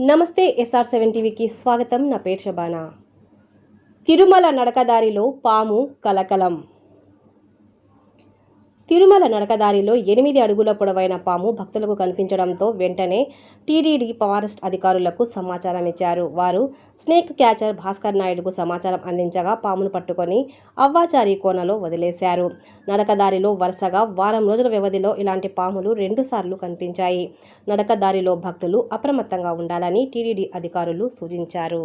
నమస్తే SR seven టీవీకి స్వాగతం. నా పేరు షబానా. తిరుమల నడకదారిలో పాము కలకలం. తిరుమల నడకదారిలో ఎనిమిది అడుగుల పొడవైన పాము భక్తులకు కనిపించడంతో వెంటనే టీడీడీ ఫారెస్ట్ అధికారులకు సమాచారం ఇచ్చారు. వారు స్నేక్ క్యాచర్ భాస్కర్ నాయుడుకు సమాచారం అందించగా పామును పట్టుకొని అవ్వాచారి కోనలో వదిలేశారు. నడకదారిలో వరుసగా వారం రోజుల వ్యవధిలో ఇలాంటి పాములు రెండుసార్లు కనిపించాయి. నడకదారిలో భక్తులు అప్రమత్తంగా ఉండాలని టీడీడీ అధికారులు సూచించారు.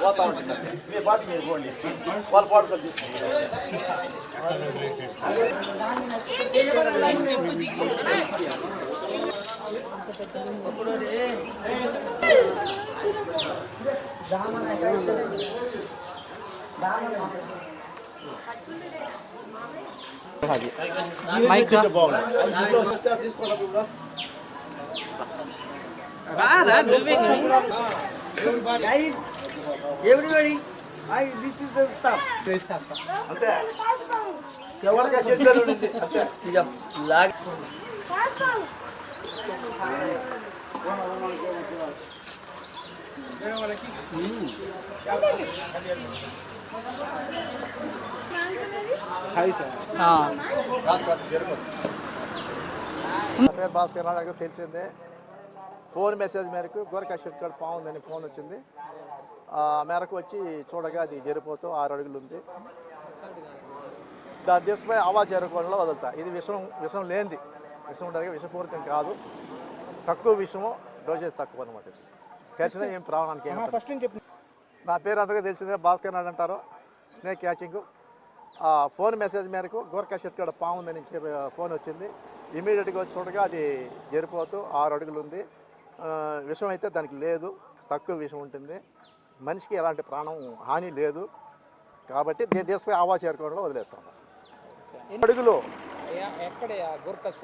పోతా ఉంటుంది మీ పాటు మీరు పోండి వాళ్ళ పాటు మైక్ బాగుంది తీసుకోవాలి Everybody, I, this is the stuff. అంతే ఎవరిగా చెప్తారు అంతే కాదు, కాదు, జరగదు. నా పేరు భాస్కర్ నాయుడు తెలిసిందే. ఫోన్ మెసేజ్ మేరకు గోరకా షెట్ కార్డ్ బాగుందని ఫోన్ వచ్చింది. ఆ మేరకు వచ్చి చూడగా అది జరిపోతూ ఆరు అడుగులు ఉంది. దాని తీసుకుపోయి అవా చేరుకోవడంలో వదులుతా. ఇది విషం విషం లేనిది. విషం ఉండదు విషపూరితం కాదు. తక్కువ విషము డోసేజ్ తక్కువ అనమాట తెలిసిన ఏం ప్రాణానికి. నా పేరు అందరికీ తెలిసిందే భాస్కర్ నాయుడు అంటారు. Snake catching. ఫోన్ మెసేజ్ మేరకు గోర్ఖా షెట్ కాడ పాముందని చెప్పి ఫోన్ వచ్చింది. ఇమీడియట్గా వచ్చి చూడగా అది జరిపోతూ ఆరు అడుగులు ఉంది. విషం అయితే దానికి లేదు. తక్కువ విషం ఉంటుంది. మనిషికి ఎలాంటి ప్రాణం హాని లేదు. కాబట్టి దీన్ని తీసుకుని ఆవా చేరుకోవడంలో వదిలేస్తాం. అడుగులు.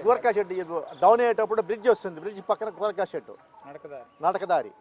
గోర్ఖా షెడ్ డౌన్ అయ్యేటప్పుడు బ్రిడ్జ్ వస్తుంది. బ్రిడ్జ్ పక్కన గోర్ఖా షెడ్ నడకదా నడకదారి.